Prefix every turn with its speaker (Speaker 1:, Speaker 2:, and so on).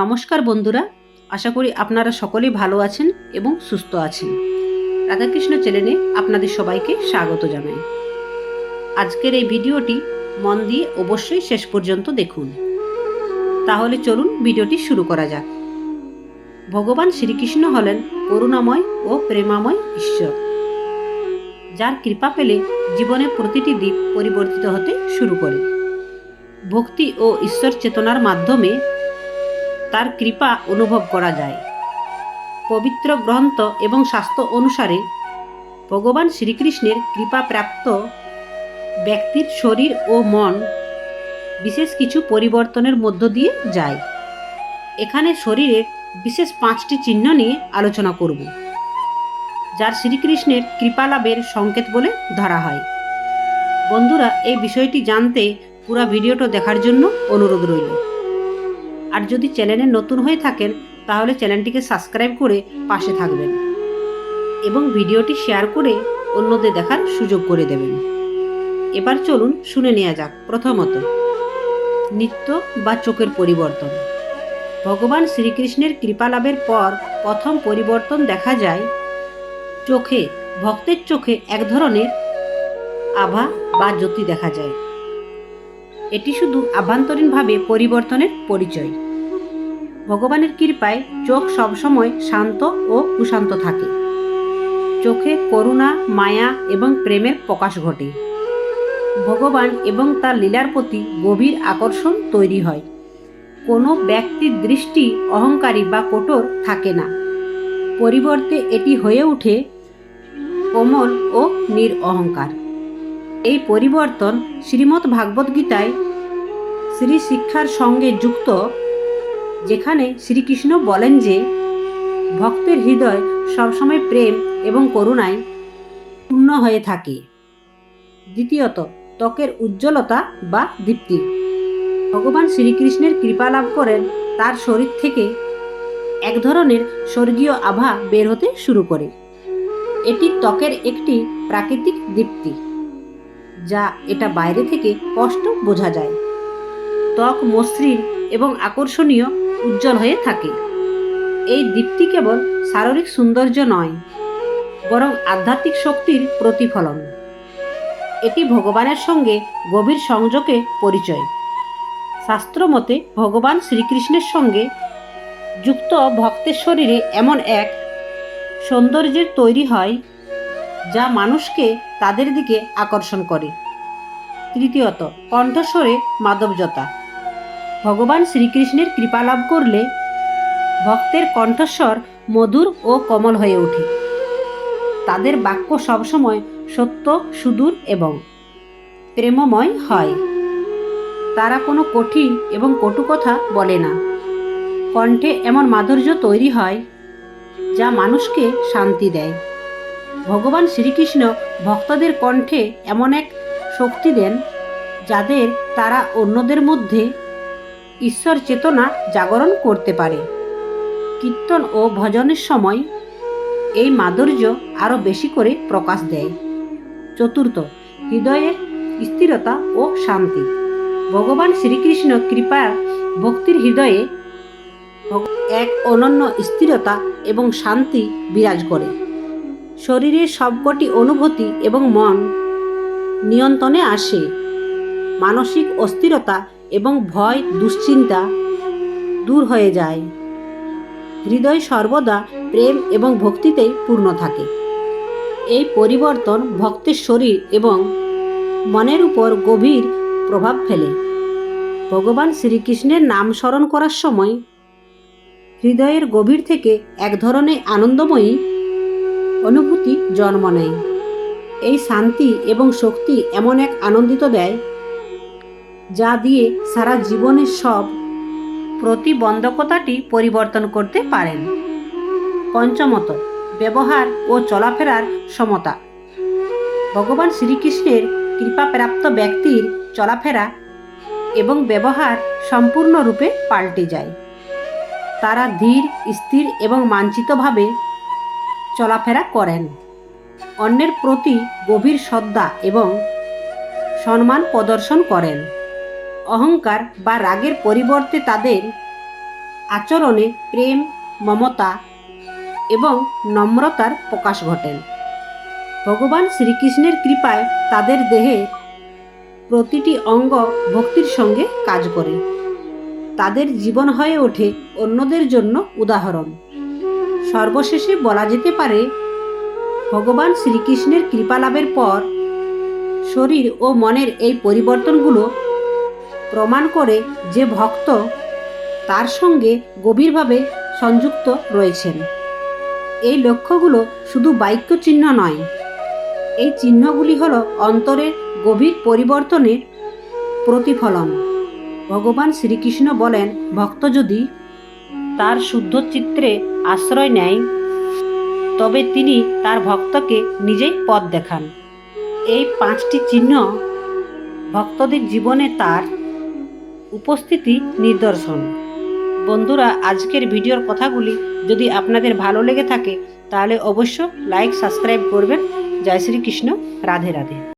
Speaker 1: নমস্কার বন্ধুরা, আশা করি আপনারা সকলেই ভালো আছেন এবং সুস্থ আছেন। রাধাকৃষ্ণ চ্যানেলে আপনাদের সবাইকে স্বাগত জানাই। আজকের এই ভিডিওটি মন দিয়ে অবশ্যই শেষ পর্যন্ত দেখুন। তাহলে চলুন ভিডিওটি শুরু করা যাক। ভগবান শ্রীকৃষ্ণ হলেন করুণাময় ও প্রেমাময় ঈশ্বর, যার কৃপা পেলে জীবনের প্রতিটি দিক পরিবর্তিত হতে শুরু করে। ভক্তি ও ঈশ্বর চেতনার মাধ্যমে তার কৃপা অনুভব করা যায়। পবিত্র গ্রন্থ এবং স্বাস্থ্য অনুসারে ভগবান শ্রীকৃষ্ণের কৃপা প্রাপ্ত ব্যক্তির শরীর ও মন বিশেষ কিছু পরিবর্তনের মধ্য দিয়ে যায়। এখানে শরীরের বিশেষ পাঁচটি চিহ্ন নিয়ে আলোচনা করব, যার শ্রীকৃষ্ণের কৃপালাভের সংকেত বলে ধরা হয়। বন্ধুরা, এই বিষয়টি জানতে পুরা ভিডিওটা দেখার জন্য অনুরোধ রইল। আর যদি চ্যানেলে নতুন হয়ে থাকেন, তাহলে চ্যানেলটিকে সাবস্ক্রাইব করে পাশে থাকবেন এবং ভিডিওটি শেয়ার করে অন্যদের দেখার সুযোগ করে দেবেন। এবার চলুন শুনে নেওয়া যাক প্রথমত, নিত্য বা চোখের পরিবর্তন। ভগবান শ্রীকৃষ্ণের কৃপালাভের পর প্রথম পরিবর্তন দেখা যায় চোখে, ভক্তের চোখে এক ধরনের আভা বা জ্যোতি দেখা যায়। এটি শুধু আভ্যন্তরীণভাবে পরিবর্তনের পরিচয়। ভগবানের কৃপায় চোখ সবসময় শান্ত ও কুশান্ত থাকে। চোখে করুণা, মায়া এবং প্রেমের প্রকাশ ঘটে। ভগবান এবং তার লীলার প্রতি গভীর আকর্ষণ তৈরি হয়। কোনো ব্যক্তির দৃষ্টি অহংকারী বা কঠোর থাকে না। পরিবর্তে এটি হয়ে ওঠে কোমল ও নির অহংকার। এই পরিবর্তন শ্রীমদ্ ভাগবত গীতায় শ্রী শিক্ষার সঙ্গে যুক্ত, যেখানে শ্রীকৃষ্ণ বলেন যে, ভক্তের হৃদয় সবসময় প্রেম এবং করুণায় পূর্ণ হয়ে থাকে। দ্বিতীয়ত, ত্বকের উজ্জ্বলতা বা দীপ্তি। ভগবান শ্রীকৃষ্ণের কৃপা লাভ করেন, তার শরীর থেকে এক ধরনের স্বর্গীয় আভা বের হতে শুরু করে। এটি ত্বকের একটি প্রাকৃতিক দীপ্তি। যা এটা বাইরে থেকে স্পষ্ট বোঝা যায়। ত্বক মসৃণ এবং আকর্ষণীয়, উজ্জ্বল হয়ে থাকে। এই দীপ্তি কেবল শারীরিক সৌন্দর্য নয়, বরং আধ্যাত্মিক শক্তির প্রতিফলন। এটি ভগবানের সঙ্গে গভীর সংযোগে পরিচয়। শাস্ত্র মতে ভগবান শ্রীকৃষ্ণের সঙ্গে যুক্ত ভক্তের শরীরে এমন এক সৌন্দর্যের তৈরি হয় যা মানুষকে তাদের দিকে আকর্ষণ করে। তৃতীয়ত, কণ্ঠস্বরে মাধবজতা ভগবান শ্রীকৃষ্ণের কৃপা লাভ করলে ভক্তের কণ্ঠস্বর মধুর ও কমল হয়ে ওঠে। তাদের বাক্য সবসময় সত্য, সুদূর এবং প্রেমময় হয়। তারা কোনো কঠিন এবং কটু কথা বলে না। কণ্ঠে এমন মাধুর্য তৈরি হয় যা মানুষকে শান্তি দেয়। ভগবান শ্রীকৃষ্ণ ভক্তদের কণ্ঠে এমন এক শক্তি দেন যাদের তারা অন্যদের মধ্যে ঈশ্বর চেতনা জাগরণ করতে পারে। কীর্তন ও ভজনের সময় এই মাধুর্য আরও বেশি করে প্রকাশ দেয়। চতুর্থ, হৃদয়ের স্থিরতা ও শান্তি। ভগবান শ্রীকৃষ্ণ কৃপা ভক্তির হৃদয়ে এক অনন্য স্থিরতা এবং শান্তি বিরাজ করে। শরীরের সবকটি অনুভূতি এবং মন নিয়ন্ত্রণে আসে। মানসিক অস্থিরতা এবং ভয়, দুশ্চিন্তা দূর হয়ে যায়। হৃদয় সর্বদা প্রেম এবং ভক্তিতেই পূর্ণ থাকে। এই পরিবর্তন ভক্তের শরীর এবং মনের উপর গভীর প্রভাব ফেলে। ভগবান শ্রীকৃষ্ণের নাম স্মরণ করার সময় হৃদয়ের গভীর থেকে এক ধরনের আনন্দময়ী অনুভূতি, জন্ম নেয়। এই শান্তি এবং শক্তি এমন এক আনন্দিত দেয় যা দিয়ে সারা জীবনের সব প্রতিবন্ধকতাটি পরিবর্তন করতে পারেন। পঞ্চমত, ব্যবহার ও চলাফেরার সমতা। ভগবান শ্রীকৃষ্ণের কৃপাপ্রাপ্ত ব্যক্তির চলাফেরা এবং ব্যবহার সম্পূর্ণরূপে পাল্টে যায়। তারা ধীর, স্থির এবং মানচিতভাবে চলাফেরা করেন। অন্যের প্রতি গভীর শ্রদ্ধা এবং সম্মান প্রদর্শন করেন। অহংকার বা রাগের পরিবর্তে তাদের আচরণে প্রেম, মমতা এবং নম্রতার প্রকাশ ঘটেন। ভগবান শ্রীকৃষ্ণের কৃপায় তাদের দেহে প্রতিটি অঙ্গ ভক্তির সঙ্গে কাজ করে। তাদের জীবন হয়ে ওঠে অন্যদের জন্য উদাহরণ। সর্বশেষে বলা যেতে পারে, ভগবান শ্রীকৃষ্ণের কৃপা লাভের পর শরীর ও মনের এই পরিবর্তনগুলো প্রমাণ করে যে ভক্ত তার সঙ্গে গভীরভাবে সংযুক্ত রয়েছেন। এই লক্ষ্যগুলো শুধু বাক্য চিহ্ন নয়, এই চিহ্নগুলি হলো অন্তরের গভীর পরিবর্তনের প্রতিফলন। ভগবান শ্রীকৃষ্ণ বলেন, ভক্ত যদি তার শুদ্ধ চিত্রে আশ্রয় নেয়। তবে তিনি তার ভক্তকে নিজেই পথ দেখান। এই পাঁচটি চিহ্ন ভক্তদের জীবনে তার উপস্থিতি নিদর্শন। বন্ধুরা, আজকের ভিডিওর কথাগুলি যদি আপনাদের ভালো লেগে থাকে, তাহলে অবশ্য লাইক, সাবস্ক্রাইব করবেন। জয় শ্রীকৃষ্ণ। রাধে রাধে।